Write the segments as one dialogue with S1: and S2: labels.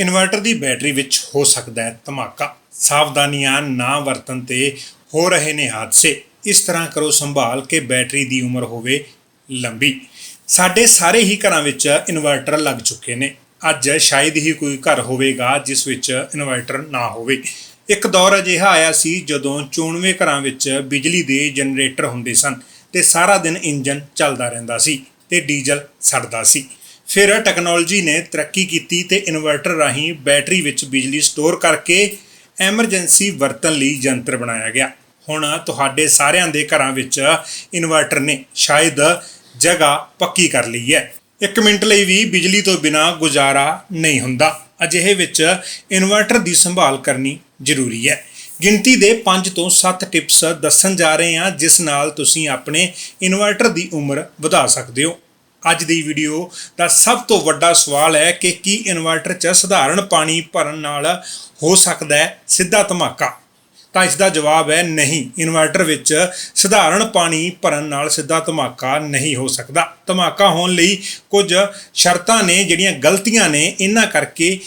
S1: Inverter ਦੀ battery ਵਿੱਚ ਹੋ ਸਕਦਾ ਹੈ ਧਮਾਕਾ। ਸਾਵਧਾਨੀਆਂ ਨਾ ਵਰਤਣ ਤੇ ਹੋ ਰਹੇ ਨੇ ਹਾਦਸੇ। ਇਸ ਤਰ੍ਹਾਂ ਕਰੋ ਸੰਭਾਲ ਕੇ ਬੈਟਰੀ ਦੀ ਉਮਰ ਹੋਵੇ ਲੰਬੀ। ਸਾਡੇ ਸਾਰੇ ਹੀ ਘਰਾਂ ਵਿੱਚ ਇਨਵਰਟਰ ਲੱਗ ਚੁੱਕੇ ਨੇ। ਅੱਜ ਸ਼ਾਇਦ ਹੀ ਕੋਈ ਘਰ ਹੋਵੇਗਾ ਜਿਸ ਵਿੱਚ ਇਨਵਰਟਰ ਨਾ ਹੋਵੇ। ਇੱਕ ਦੌਰ ਅਜਿਹਾ ਆਇਆ ਸੀ ਜਦੋਂ 94 ਘਰਾਂ ਵਿੱਚ ਬਿਜਲੀ ਦੇ ਜਨਰੇਟਰ ਹੁੰਦੇ ਸਨ ਤੇ ਸਾਰਾ ਦਿਨ ਇੰਜਨ ਚੱਲਦਾ ਰਹਿੰਦਾ ਸੀ ਤੇ ਡੀਜ਼ਲ ਸੜਦਾ ਸੀ। ਫਿਰ ਟੈਕਨੋਲੋਜੀ ਨੇ ਤਰੱਕੀ ਕੀਤੀ ਤੇ ਇਨਵਰਟਰ ਰਾਹੀਂ ਬੈਟਰੀ ਵਿੱਚ ਬਿਜਲੀ ਸਟੋਰ ਕਰਕੇ ਐਮਰਜੈਂਸੀ ਵਰਤਣ ਲਈ ਯੰਤਰ ਬਣਾਇਆ ਗਿਆ। ਹੁਣ ਤੁਹਾਡੇ ਸਾਰਿਆਂ ਦੇ ਘਰਾਂ ਵਿੱਚ ਇਨਵਰਟਰ ਨੇ, ਸ਼ਾਇਦ ਜਗ੍ਹਾ ਪੱਕੀ ਕਰ ਲਈ ਹੈ। 1 ਮਿੰਟ ਲਈ ਵੀ ਬਿਜਲੀ ਤੋਂ ਬਿਨਾ ਗੁਜ਼ਾਰਾ ਨਹੀਂ ਹੁੰਦਾ। ਅਜਿਹੇ ਵਿੱਚ ਇਨਵਰਟਰ ਦੀ ਸੰਭਾਲ ਕਰਨੀ ਜ਼ਰੂਰੀ ਹੈ। ਗਿਣਤੀ ਦੇ 5 ਤੋਂ 7 ਟਿਪਸ ਦੱਸਣ ਜਾ ਰਹੇ ਹਾਂ, ਜਿਸ ਨਾਲ ਤੁਸੀਂ ਆਪਣੇ ਇਨਵਰਟਰ ਦੀ ਉਮਰ ਵਧਾ ਸਕਦੇ ਹੋ। ਅੱਜ ਦੀ ਵੀਡੀਓ ਦਾ ਸਭ ਤੋਂ ਵੱਡਾ ਸਵਾਲ ਹੈ ਕਿ ਕੀ ਇਨਵਰਟਰ 'ਚ ਸਧਾਰਨ ਪਾਣੀ ਭਰਨ ਨਾਲ ਹੋ ਸਕਦਾ ਹੈ ਸਿੱਧਾ ਧਮਾਕਾ? ਤਾਂ ਇਸ ਦਾ ਜਵਾਬ ਹੈ ਨਹੀਂ। ਇਨਵਰਟਰ ਵਿੱਚ ਸਧਾਰਨ ਪਾਣੀ ਭਰਨ ਨਾਲ ਸਿੱਧਾ ਧਮਾਕਾ ਨਹੀਂ ਹੋ ਸਕਦਾ। ਧਮਾਕਾ ਹੋਣ ਲਈ ਕੁਝ ਸ਼ਰਤਾਂ ਨੇ ਜਿਹੜੀਆਂ ਗਲਤੀਆਂ ਨੇ, ਇਹਨਾਂ ਕਰਕੇ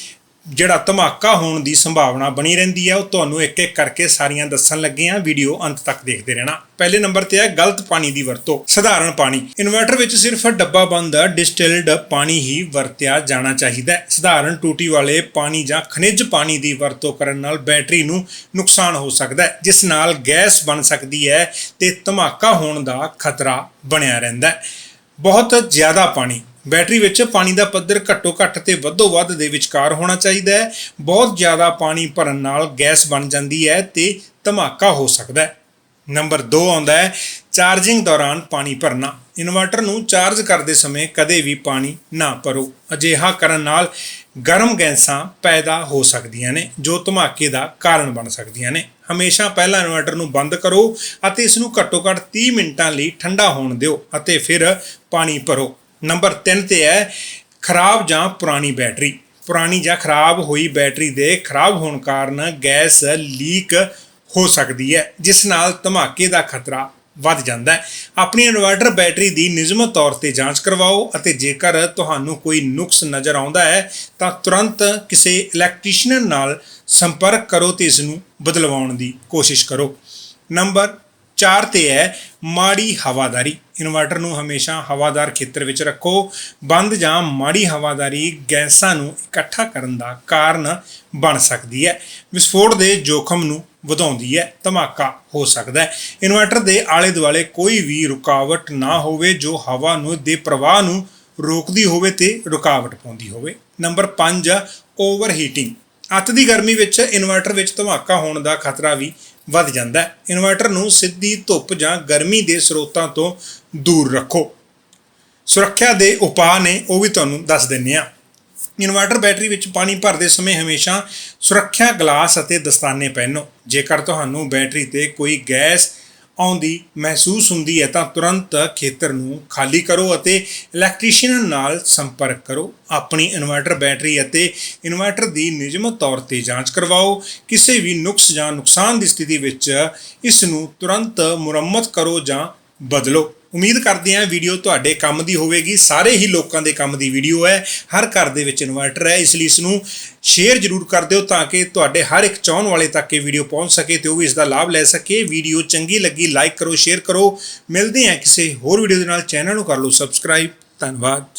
S1: ਜਿਹੜਾ ਧਮਾਕਾ ਹੋਣ ਦੀ ਸੰਭਾਵਨਾ ਬਣੀ ਰਹਿੰਦੀ ਹੈ ਉਹ ਤੁਹਾਨੂੰ ਇੱਕ ਇੱਕ ਕਰਕੇ ਸਾਰੀਆਂ ਦੱਸਣ ਲੱਗੇ ਆ। ਵੀਡੀਓ ਅੰਤ ਤੱਕ ਦੇਖਦੇ ਰਹਿਣਾ। ਪਹਿਲੇ ਨੰਬਰ ਤੇ ਹੈ ਗਲਤ ਪਾਣੀ ਦੀ ਵਰਤੋਂ। ਸਧਾਰਨ ਪਾਣੀ। ਇਨਵਰਟਰ ਵਿੱਚ ਸਿਰਫ ਡੱਬਾ ਬੰਦ, ਡਿਸਟਿਲਡ ਪਾਣੀ ਹੀ ਵਰਤਿਆ ਜਾਣਾ ਚਾਹੀਦਾ ਹੈ। ਸਧਾਰਨ ਟੂਟੀ ਵਾਲੇ ਪਾਣੀ ਜਾਂ ਖਣਿਜ ਪਾਣੀ ਦੀ ਵਰਤੋਂ ਕਰਨ ਨਾਲ ਬੈਟਰੀ ਨੂੰ ਨੁਕਸਾਨ ਹੋ ਸਕਦਾ ਹੈ, ਜਿਸ ਨਾਲ ਗੈਸ ਬਣ ਸਕਦੀ ਹੈ ਤੇ ਧਮਾਕਾ ਹੋਣ ਦਾ ਖਤਰਾ ਬਣਿਆ ਰਹਿੰਦਾ ਹੈ। ਬਹੁਤ ਜ਼ਿਆਦਾ ਪਾਣੀ। ਬੈਟਰੀ ਵਿੱਚ ਪਾਣੀ ਦਾ ਪੱਧਰ ਘੱਟੋ ਘੱਟ ਤੇ ਵੱਧੋ ਵੱਧ ਦੇ ਵਿਚਕਾਰ ਹੋਣਾ ਚਾਹੀਦਾ ਹੈ। ਬਹੁਤ ਜ਼ਿਆਦਾ ਪਾਣੀ ਭਰਨ ਨਾਲ ਗੈਸ ਬਣ ਜਾਂਦੀ ਹੈ ਤੇ ਧਮਾਕਾ ਹੋ ਸਕਦਾ ਹੈ। ਨੰਬਰ 2 ਆਉਂਦਾ ਹੈ, ਚਾਰਜਿੰਗ ਦੌਰਾਨ ਪਾਣੀ ਭਰਨਾ। ਇਨਵਰਟਰ ਨੂੰ ਚਾਰਜ ਕਰਦੇ ਸਮੇਂ ਕਦੇ ਵੀ ਪਾਣੀ ਨਾ ਭਰੋ। ਅਜਿਹਾ ਕਰਨ ਨਾਲ ਗਰਮ ਗੈਸਾਂ ਪੈਦਾ ਹੋ ਸਕਦੀਆਂ ਨੇ, ਜੋ ਧਮਾਕੇ ਦਾ ਕਾਰਨ ਬਣ ਸਕਦੀਆਂ ਨੇ। ਹਮੇਸ਼ਾ ਪਹਿਲਾਂ ਇਨਵਰਟਰ ਨੂੰ ਬੰਦ ਕਰੋ ਅਤੇ ਇਸ ਨੂੰ ਘੱਟੋ ਘੱਟ 30 ਮਿੰਟਾਂ ਲਈ ਠੰਡਾ ਹੋਣ ਦਿਓ ਅਤੇ ਫਿਰ ਪਾਣੀ ਭਰੋ। ਨੰਬਰ 3 ਤੇ ਹੈ, ਖਰਾਬ ਜਾਂ ਪੁਰਾਣੀ ਬੈਟਰੀ। ਪੁਰਾਣੀ ਜਾਂ ਖਰਾਬ ਹੋਈ ਬੈਟਰੀ ਦੇ ਖਰਾਬ ਹੋਣ ਕਾਰਨ ਗੈਸ ਲੀਕ ਹੋ ਸਕਦੀ ਹੈ, ਜਿਸ ਨਾਲ ਧਮਾਕੇ ਦਾ ਖਤਰਾ ਵੱਧ ਜਾਂਦਾ ਹੈ। ਆਪਣੀ ਇਨਵਰਟਰ ਬੈਟਰੀ ਦੀ ਨਿਯਮਤ ਤੌਰ ਤੇ ਜਾਂਚ ਕਰਵਾਓ ਅਤੇ ਜੇਕਰ ਤੁਹਾਨੂੰ ਕੋਈ ਨੁਕਸ ਨਜ਼ਰ ਆਉਂਦਾ ਹੈ, ਤਾਂ ਤੁਰੰਤ ਕਿਸੇ ਇਲੈਕਟ੍ਰੀਸ਼ੀਅਨ ਨਾਲ ਸੰਪਰਕ ਕਰੋ ਤੇ ਇਸ ਨੂੰ ਬਦਲਵਾਉਣ ਦੀ ਕੋਸ਼ਿਸ਼ ਕਰੋ। ਨੰਬਰ 4 ਤੇ ਹੈ, ਮਾੜੀ ਹਵਾਦਾਰੀ। ਇਨਵਰਟਰ ਨੂੰ ਹਮੇਸ਼ਾ ਹਵਾਦਾਰ ਖੇਤਰ ਵਿੱਚ ਰੱਖੋ। ਬੰਦ ਜਾਂ ਮਾੜੀ ਹਵਾਦਾਰੀ ਗੈਸਾਂ ਨੂੰ ਇਕੱਠਾ ਕਰਨ ਦਾ ਕਾਰਨ ਬਣ ਸਕਦੀ ਹੈ। ਵਿਸਫੋਟ ਦੇ ਜੋਖਮ ਨੂੰ ਵਧਾਉਂਦੀ ਹੈ, ਧਮਾਕਾ ਹੋ ਸਕਦਾ ਹੈ। ਇਨਵਰਟਰ ਦੇ ਆਲੇ ਦੁਆਲੇ ਕੋਈ ਵੀ ਰੁਕਾਵਟ ਨਾ ਹੋਵੇ, ਜੋ ਹਵਾ ਨੂੰ, ਦੇ ਪ੍ਰਵਾਹ ਨੂੰ ਰੋਕਦੀ ਹੋਵੇ ਤੇ ਰੁਕਾਵਟ ਪਾਉਂਦੀ ਹੋਵੇ। ਨੰਬਰ 5 ਓਵਰ ਹੀਟਿੰਗ ਅੱਤ ਦੀ ਗਰਮੀ ਵਿੱਚ ਇਨਵਰਟਰ ਵਿੱਚ ਧਮਾਕਾ ਹੋਣ ਦਾ ਖਤਰਾ ਵੀ ਵੱਧ ਜਾਂਦਾ ਹੈ। ਇਨਵਰਟਰ ਨੂੰ ਸਿੱਧੀ ਧੁੱਪ ਜਾਂ ਗਰਮੀ ਦੇ ਸਰੋਤਾਂ ਤੋਂ ਦੂਰ ਰੱਖੋ। ਸੁਰੱਖਿਆ ਦੇ ਉਪਾਅ ਨੇ ਉਹ ਵੀ ਤੁਹਾਨੂੰ ਦੱਸ ਦਿੰਨੇ ਆ ਇਨਵਰਟਰ ਬੈਟਰੀ ਵਿੱਚ ਪਾਣੀ ਭਰਦੇ ਸਮੇਂ ਹਮੇਸ਼ਾ ਸੁਰੱਖਿਆ ਗਲਾਸ ਅਤੇ ਦਸਤਾਨੇ ਪਹਿਨੋ। ਜੇਕਰ ਤੁਹਾਨੂੰ ਬੈਟਰੀ ਤੇ ਕੋਈ ਗੈਸ ਆਉਂਦੀ ਮਹਿਸੂਸ ਹੁੰਦੀ ਹੈ ਤਾਂ ਤੁਰੰਤ ਖੇਤਰ ਨੂੰ ਖਾਲੀ ਕਰੋ ਅਤੇ ਇਲੈਕਟ੍ਰੀਸ਼ੀਅਨ ਨਾਲ ਸੰਪਰਕ ਕਰੋ। ਆਪਣੀ ਇਨਵਰਟਰ ਬੈਟਰੀ ਅਤੇ ਇਨਵਰਟਰ ਦੀ ਨਿਯਮਤ ਤੌਰ ਤੇ ਜਾਂਚ ਕਰਵਾਓ। ਕਿਸੇ ਵੀ ਨੁਕਸ ਜਾਂ ਨੁਕਸਾਨ ਦੀ ਸਥਿਤੀ ਵਿੱਚ ਇਸ ਨੂੰ ਤੁਰੰਤ ਮੁਰੰਮਤ ਕਰੋ ਜਾਂ ਬਦਲੋ। ਉਮੀਦ ਕਰਦੇ ਹਾਂ ਵੀਡੀਓ ਤੁਹਾਡੇ ਕੰਮ ਦੀ ਹੋਵੇਗੀ। ਸਾਰੇ ਹੀ ਲੋਕਾਂ ਦੇ ਕੰਮ ਦੀ ਵੀਡੀਓ ਹੈ। ਹਰ ਘਰ ਦੇ ਵਿੱਚ ਇਨਵਰਟਰ ਹੈ। ਇਸ ਲਈ ਇਸ ਨੂੰ ਸ਼ੇਅਰ ਜ਼ਰੂਰ ਕਰ ਦਿਓ ਤਾਂ ਕਿ ਤੁਹਾਡੇ ਹਰ ਇੱਕ ਚਾਹਣ ਵਾਲੇ ਤੱਕ ਇਹ ਵੀਡੀਓ ਪਹੁੰਚ ਸਕੇ ਤੇ ਉਹ ਵੀ ਇਸ ਦਾ ਲਾਭ ਲੈ ਸਕੇ। ਵੀਡੀਓ ਚੰਗੀ ਲੱਗੀ ਲਾਈਕ ਕਰੋ ਸ਼ੇਅਰ ਕਰੋ। ਮਿਲਦੇ ਹਾਂ ਕਿਸੇ ਹੋਰ ਵੀਡੀਓ ਦੇ ਨਾਲ। ਚੈਨਲ ਨੂੰ ਕਰ ਲਓ ਸਬਸਕ੍ਰਾਈਬ ਧੰਨਵਾਦ।